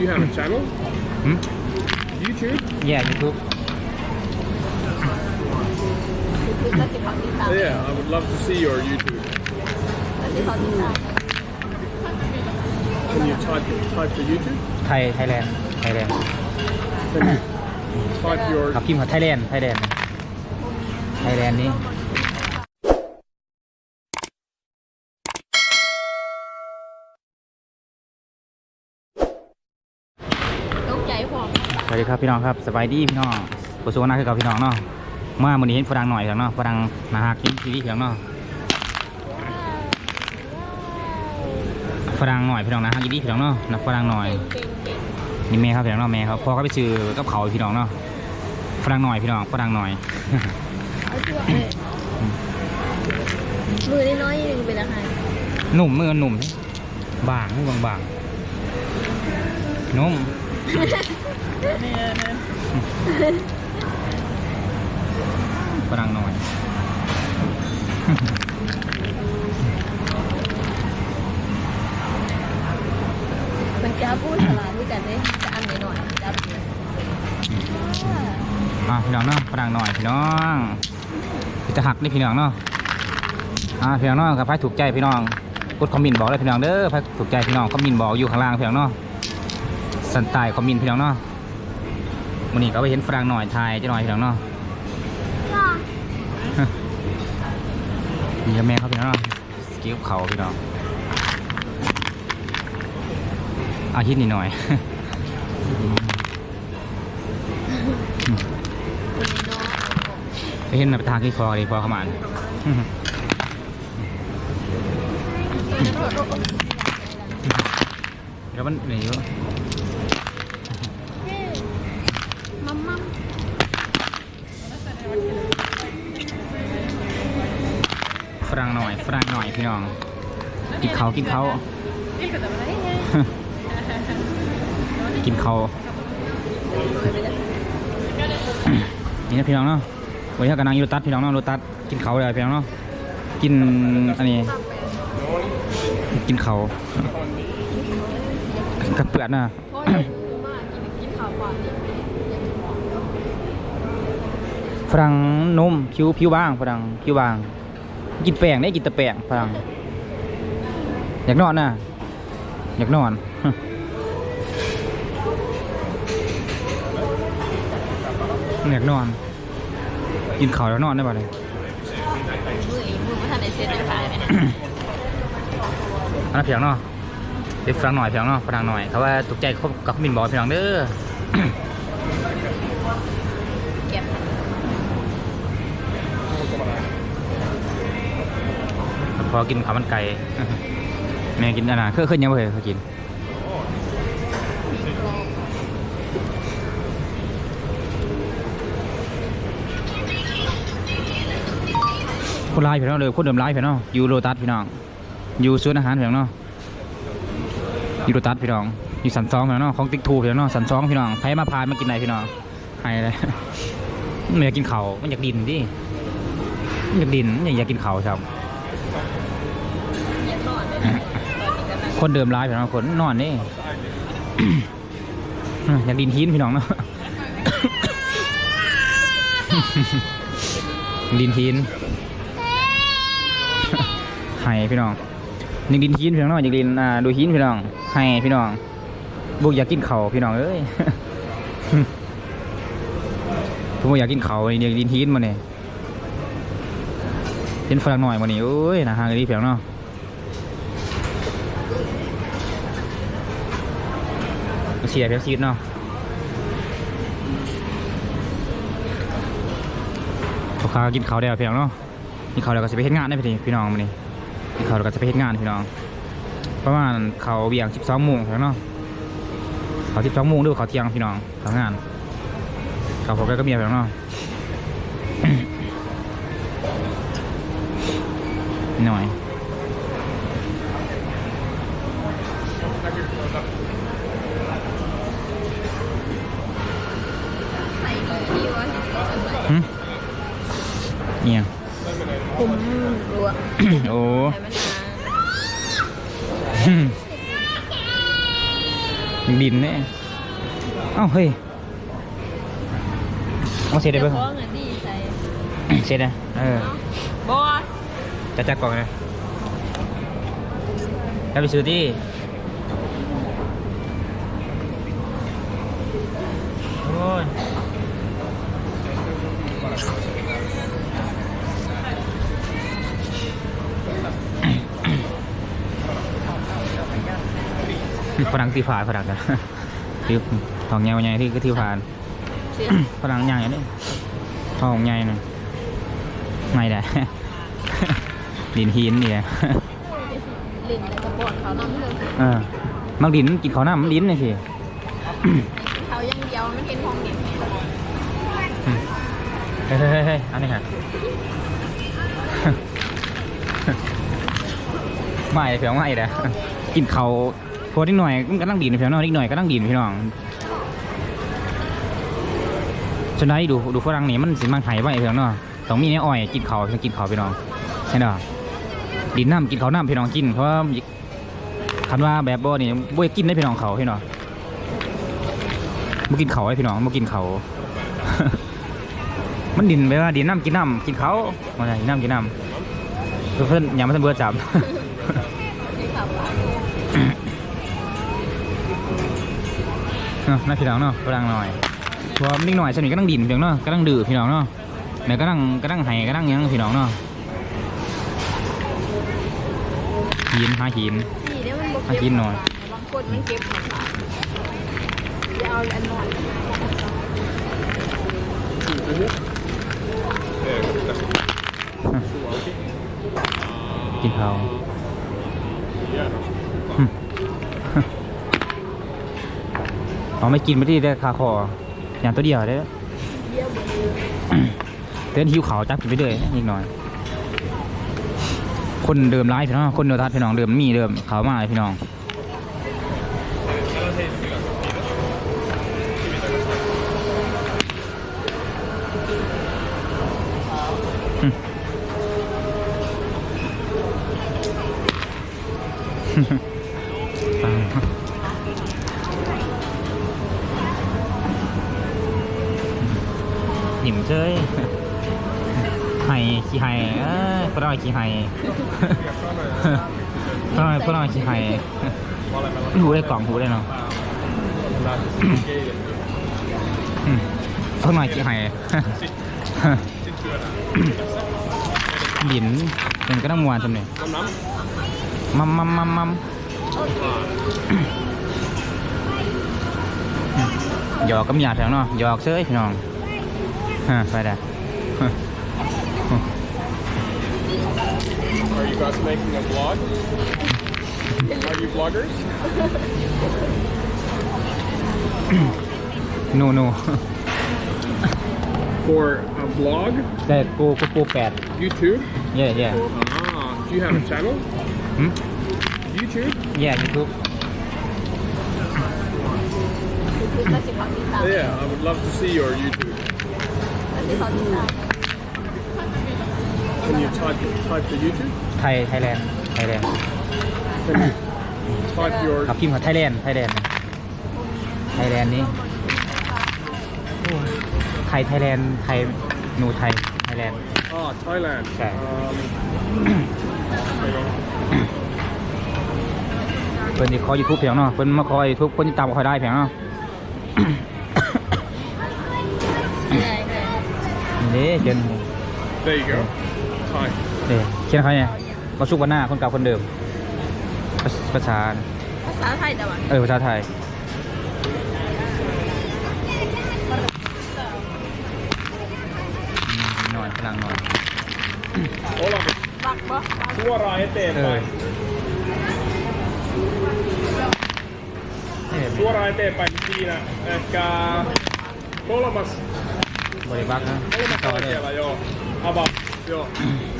you have a channel? Hmm? YouTube? Yeah YouTube แล้วสิเขาติดตาม Yeah, I would love to see your YouTube. แล้วสิเขาติดตาม Can you type type the YouTube? ไทยไทยแลนด์ไทยแลนด์ Can you type your ครับพิมพ์ว่าไทยแลนด์ไทยแลนด์ไทยแลนด์นี้ ตกใจพร้อม สวัส ดีครับพี่น้องครับสบายดีพี่น้องผู้สูงอาคือเกับพี่น้องเนาะเมื่อมื้อนี้เห็นฝรั่งหน่อยเพียงเนาะฝรั่งนาฮักกินทีวีเพียงเนาะฝรั่งหน่อยพี่น้องนะฮักกินดีพี่น้องเนาะนักฝรั่งหน่อยนี่แม่ครับพี่น้องเนาะแม่ครับพ่อก็ไปซื้อกับเขาพี่น้องเนาะฝรั่งหน่อยพี่น้องฝรั่งหน่อยมือกเลยมือน้อยๆนึงเป็นอาหารหนุ่มมือหนุ่มบางมือบางบาง นุ่มฝรั่งหน่อย มันจะพูดฉลาดด้วยกันเลยจะอันหน่อยๆจับอะพี่น้องเนาะฝรั่งหน่อยพี่น้องพี่จะหักนี่พี่น้องเนาะอ่าพี่น้องเนาะกับพายถูกใจพี่น้องกดคอมเมนต์บอกเลยพี่น้องเด้อพายถูกใจพี่น้องคอมเมนต์บอกอยู่ข้างล่างพี่น้องเนาะสันใตายคอมเมนต์พี่น้องเนาะ วันนี้ก็ไปเห็นฝรั่งหน่อยไทยจะหน่อยพี่น้องเนาะนี่ก็แม่เขาพี่น้องเนาะสกิลเขาพี่น้องอาทิตย์นี้หน่อยไปเห็นแบบทางที่คอดีพอเข้ามาแล้วมันหนีวะ ฝรั่งหน่อยฝรั่งหน่อยพี่น้อง กินเขากินเขา กินเขานี่นะพี่น้องเนาะวันนี้กำลังยูรถตัดพี่น้องเนาะรถตัดกินเขาเลยพี่น้องเนาะ กินอันนี้ กินเขากับเปื่อนนข้าวก่อนดิฝรั่งนุ่มผิวผิวบางฝรั่งผิวบาง กินแป้งได้กินแต่แป้งฝรั่งอยากนอนน่ะ อยากนอนอยากนอน กินข้าวแล้วนอนได้ป่ะเนี่ยมือเองมือไม่ทันได้เซ็ตเลยค่ะเนี่ยอันนั้นเพียงเนาะเด็กฝรั่งหน่อยเพียงเนาะฝรั่งหน่อยเขาว่าตกใจเขากับมินบอกเพียงเด้อ พอกินข้าวมันไก่แม่กินอันนั้นเคยเคยยังไม่เคยกินคนร้ายพี่น้องเลยคนเดิมร้ายพี่น้องอยู่โรตัสพี่น้องอยู่ศูนย์อาหารพี่น้องอยู่โรตัสพี่น้องอยู่สันซองพี่น้องของติ๊กทูพี่น้องสันซองพี่น้องใครมาพานมากินไหนพี่น้องให้เลยมันอยากกินเขามันอยากดินดิอยากดินอยากกินเขาวครับ คนเดิมร้ายพี่น้องคนนอนนี่อยากดินหินพี่น้องเนาะดินหินให้พี่น้องอยากดินหินพี่น้องเนาะอยากดินอ่าดูหินพี่น้องให้พี่น้องบุกอยากกินเขาพี่น้องเอ้ยผมบอกอยากกินเขาวอยากดินหินมาเนี่ยเห็นฝรั่งหน่อยมานี่โอ้ยนะฮะกะดีพี่น้องเนาะ เชียร์เพชรซีดเนาะพอค้ากินข้าวได้วพี่น้องเนาะกินข้าวแล้วก็จะไปเฮ็ดงานได้พี่พี่น้องมานี่กินข้าวแล้วก็จะไปเฮ็ดงานพี่น้อง ประมาณเขาเบี่ยงสิบสองโมงพี่น้องเนาะเขาสิบสองโมงหรือว่าเขาเที่ยงพี่น้องทำงานเขาพอไปก็เมียพี่น้องเนาะนิดหน่อย ใส่มันนานยดินเนี่ยเอ้าเฮ้ยเอาเสร็จได้เดี๋เบิ่ยวงฟ้องอะดีใส่เสร็จนะเออบอสจะจัดกล่องเลยแล้วไปซื้อที่โอ้ย ฝรั่งตีฝาฝรั่งกันที่ทองใหญ่ว่าใหญ่ที่ก็ที่ผ่านเสียฝรั่งใหญ่เนี่ยทองใหญ่น่ะไม่ได้ดินหินเนี่ยลิ้นแล้วก็ปอดเขาน้ำเลยเออมักดินกินข้าวหน้ามันดินนี่สิเขายังเดียวมันเห็นห้องเด็กเฮ้ยเฮ้ยเฮ้ยเฮ้ยอันนี้ฮะไม่เพียงไม่เด้อกินเขา วโพดนิดหน่อยมันก็นั่งดินเพียงน้อยนิดหน่อยก็นั่งดินพี่น้องฉะนั้นดูดูฝรั่งนี่มันสิมังไห้ไว้พียงเนาะต้องมีในอ้อยกินเขาวกินเขาพี่น้องใช่เนาะดินน้ำกินเขาน้ำพี่น้องกินเพราะคันว่าแบบบ่นี่บ่กินได้พี่น้องเขาพี่น้องบ่กินเขาให้พี่น้องบ่กินเขามันดินไปว่าดินน้ำกินน้ำกินเขาว่าไงน้ำกินน้ำเพื่อนอย่ามาทำเบื่อจับที่ขับ นาะน่าพี่น้องเนาะกำลังหน่อยเพราะว่านิ่งหน่อยสนิทก็นั่งดินเพียงเนาะก็นั่งดื้อพี่น้องเนาะแม่ก็นั่งก็นั่งไห้ก็นั่งหยังพี่น้องเนาะหินหาหินนี่เนี่ยมันบหาหินหน่อยบางคนมันเก็บหมดค่ะจะเอาอันหน่อยกินเขา เอาไม่กินไม่ได้ได้คาคอ อย่างตัวเดียวได้เต้นหิวเขาจับกินไปเลยนิดหน่อย คนเดิมร้ายพี่น้อง คนเดิมทัดพี่น้องเดิมมีเดิมเขามาเลยพี่น้อง หิมเจ้ยไห่ขี้ไห่เอ้ยพวกเราขี้ไห่พวกเราพวกเราขี้ไห่หูได้กล่องหูได้เนาะพวกเราขี้ไห่ดินเป็นก็ต้องมวนจำเนี่ยมัมมัมมัมมัมหยอกกับหยาดแถวเนาะหยอกเซ้ยพี่น้อง ฮะไปได้ Are you guys making a vlog? Are you vloggers? นูนู For a vlog? แต่กูกูปูแปด YouTube? เย่เย่ Ah, do you have a channel? หืม YouTube? เย่ยูทูบคือก็สิเขาติดตาม Yeah, I would love to see your YouTube. Can you type type the YouTube? ไทยไทยแลนด์ไทยแลนด์ Can you type your ขับพิมพ์กับไทยแลนด์ไทยแลนด์ไทยแลนด์นี่ไทยไทยแลนด์ไทยหนูไทยไทยแลนด์ ah Thailand? Okay. Um, hang on. เพิ่นที่ขอยูทูบเพียงเนาะเพิ่นมาขอยูทูบคนที่ตามก็คอยได้เพียงเนาะ ได้เลย นี่เขียน There you go. Thai. นี่เขียนเขาเนี่ยมาชุกวันหน้าคนเก่าคนเดิม ภาภาษา ภาษาไทยแต่ว่าเออภาษาไทยอืมหน่อยพลังหน่อย Hola. บักบ่ Suoraan เออ eteenpäin. เออ Suoraan eteenpäin niin siinä ehkä kolmas, บริบักนะต่อเลยเอาบอกโย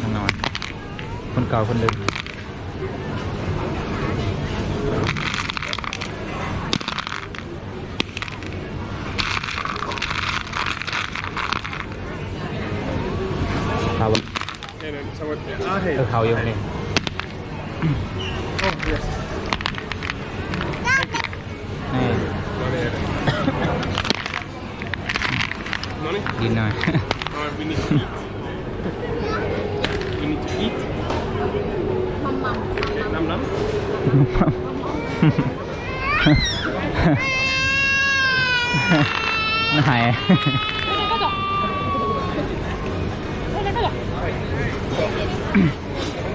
ทางนอน คนเก่าคนเดิมเขาเออเขาอยู่ไง กินหน่อย Alright, we need to eat. We need to eat. มัมมัม Nam nam. น่าหาย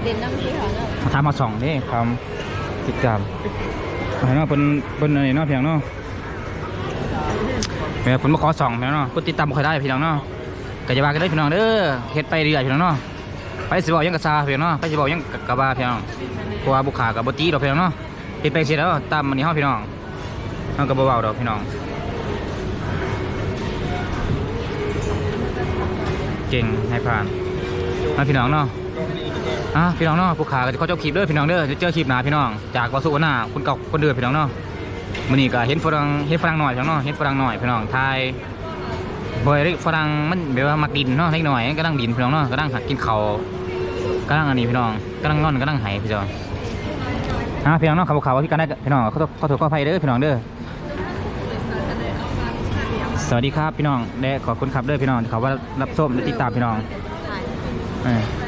เด่นน้ำที่เขาเนาะทำมาสองนี่ความติดตามเห็นว่าเป็นเป็นอะไรเนาะเพียงเนาะ แม่ผมมาขอสองเพียงเนาะคนติดตามบ่ค่อยได้พี่น้องเนาะก็จะว่ากันได้พี่น้องเด้อเฮ็ดไปเรื่อยพี่น้องเนาะไปสิบอกยังกะซาพี่น้องเนาะไปสิบอกยังกะบาพี่น้องเพราะว่าบุคคากับบตีดอกพี่น้องเนาะเฮ็ดไปเสร็จแล้วตามมันนี่เฮาพี่น้องเฮาก็บ่เว้าดอกพี่น้องเก่งให้ผ่านมาพี่น้องเนาะอะพี่น้องเนาะผู้ขาก็จะเขาเจ้าคลิปเด้อพี่น้องเด้อจะเจอคลิปหนาพี่น้องจากวาสุวรรณาคุณเก่าคนเดิมพี่น้องเนาะ มื้อนี้ก็เห็นฝรั่งเห็นฝรั่งหน่อยพี่น้องเนาะเห็นฝรั่งหน่อยพี่น้องทายบ่อยฝรั่งมันแบบว่ามักดินเนาะเล็กน้อยก็นั่งดินพี่น้องเนาะก็นั่งหัดกินเขาก็นั่งอันนี้พี่น้องก็นั่งนอนก็นั่งไหพี่น้องอะพี่น้องเนาะข่าวข่าพี่กันได้พี่น้องเขาเขาถูกข้อไฟเด้อพี่น้องเด้อสวัสดีครับพี่น้องและขอบคุณครับเด้อพี่น้องเขาว่ารับชมและติดตามพี่น้องถ่า